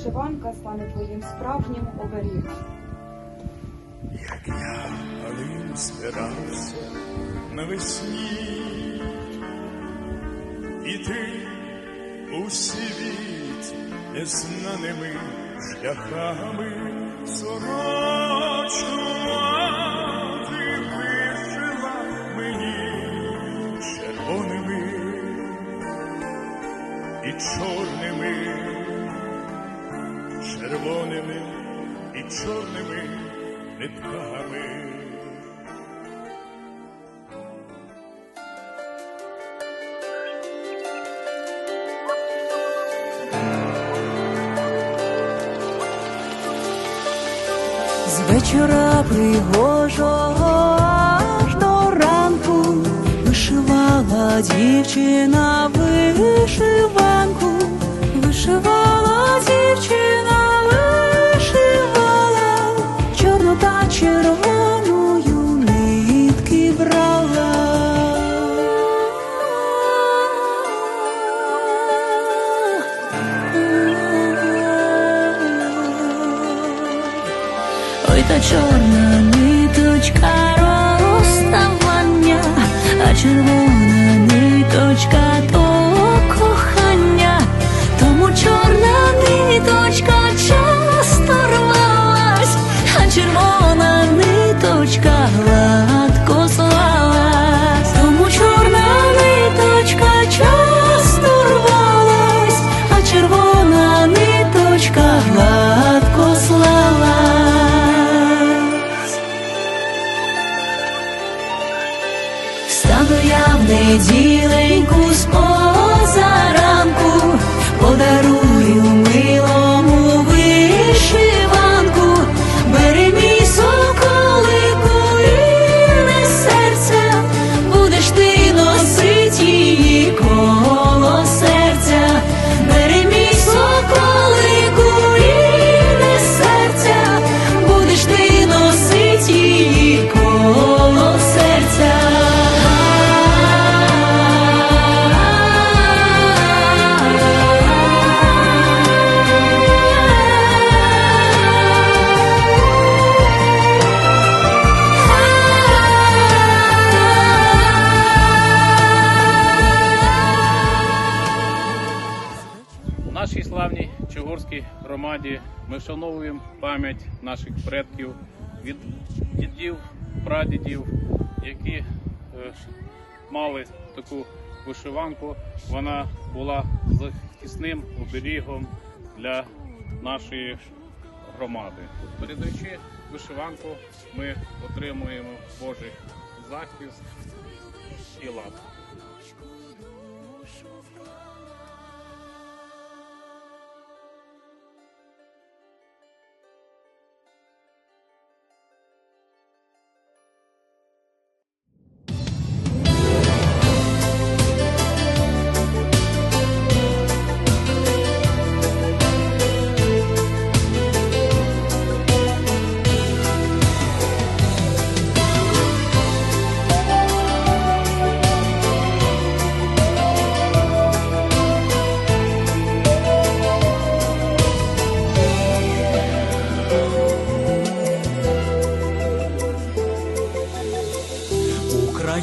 вишиванка стане твоїм справжнім оберігом. Як я малим збирався навесні, іти у світ незнаними шляхами сорочку мати вишила мені червоними і чорними, червоними і чорними нитками. З вечора пригожого аж до ранку вишивала дівчина вишиванку, чорна ниточка розставання, а червона в вшановуємо пам'ять наших предків від дідів, прадідів, які е, мали таку вишиванку. Вона була захисним оберігом для нашої громади. Передаючи вишиванку, ми отримуємо Божий захист і ласку.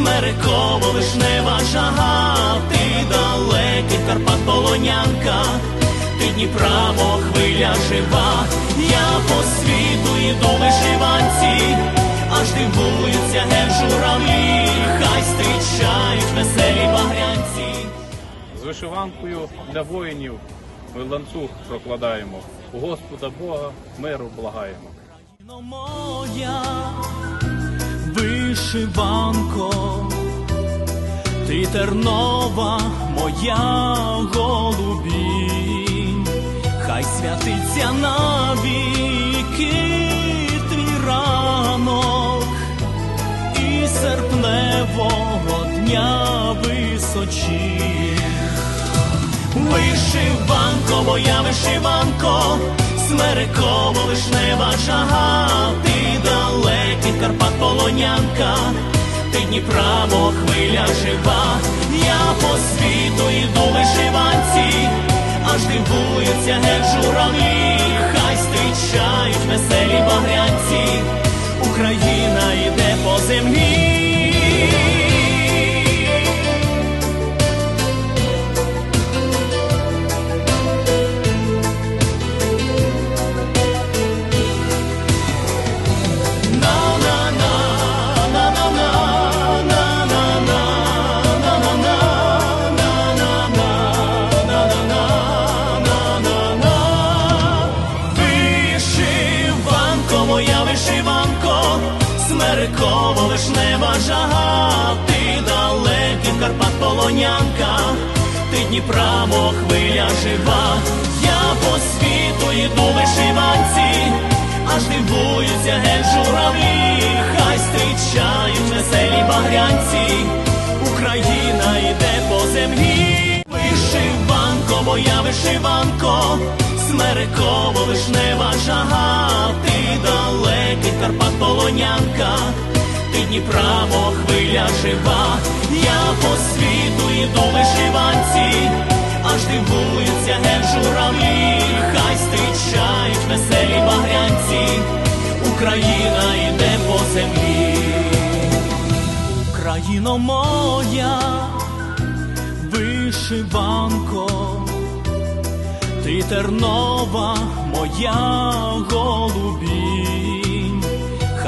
смереково вишнева жага, ти далекий Карпат полонянка, ти Дніпра, мов хвиля жива, я по світу йду вишиванці, аж дивуються ген журавлі, хай зустрічають веселі багрянці. З вишиванкою для воїнів ми ланцюг прокладаємо. У Господа Бога миру благаємо. Моя вишиванко, ти тернова моя голубінь, хай святиться навіки твій ранок і серпневого дня височі. Вишиванко, моя вишиванко, смереково вишнева жага, ти далекий Карпат полонянка, ти Дніпра, мов хвиля жива, я по світу йду вишиванці, аж дивуються геть журавлі, хай зустрічають веселі багрянці, полонянка, ти Дніпра, хвиля жива, я по світу йду вишиванці, аж дивуються геть журавлі, хай зустрічають веселі багрянці, Україна йде по землі, вишиванко, моя вишиванко, смереково вишнева Дніпра, хвиля жива, я по світу йду вишиванці, аж дивуються журавлі, хай зустрічають веселі багрянці, Україна йде по землі, Україно моя, вишиванко, ти тернова моя голубінь,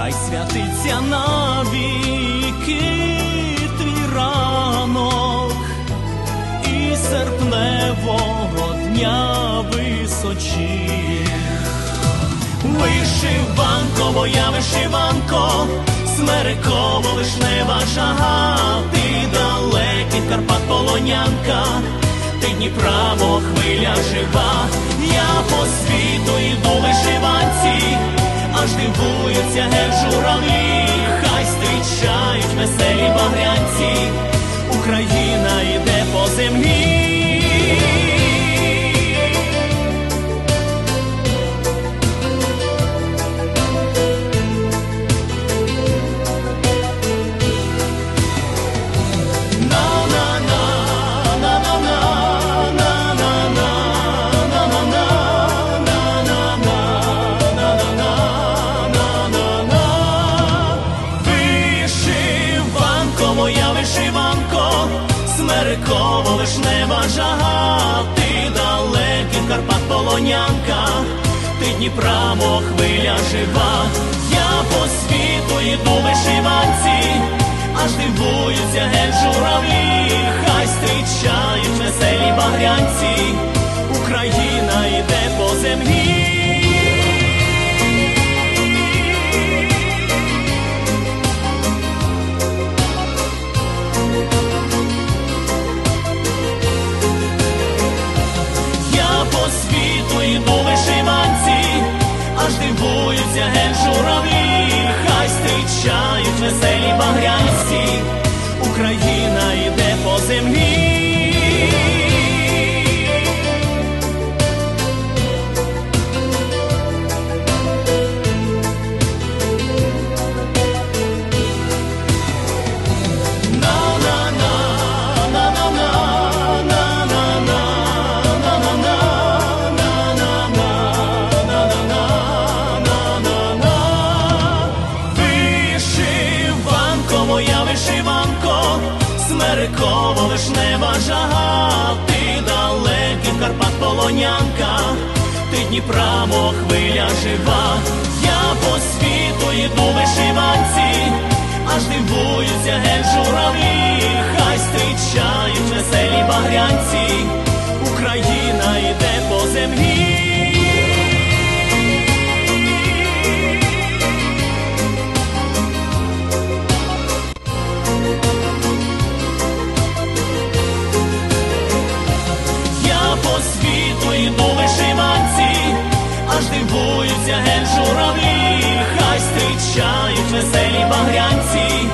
хай святиться навіки твій ранок і серпневого дня височі. Вишиванко, моя вишиванко, смереково вишнева жага, ти далекий Карпат полонянка, ти Дніпра, хвиля жива, я по світу йду вишнева жага, далекий Карпат полонянка, ти Дніпра, хвиля жива, я по світу йду вишиванці, аж дивуються геть журавлі, хай зустрічають веселі багрянці, Україна йде по землі. Веселі багрянці, Україна йде по землі. Дніпра, хвиля жива, я по світу йду вишиванці, аж дивуються геть журавлі, хай зустрічають веселі багрянці, Україна йде по землі. Веселі багрянці,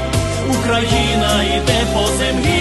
Україна йде по землі.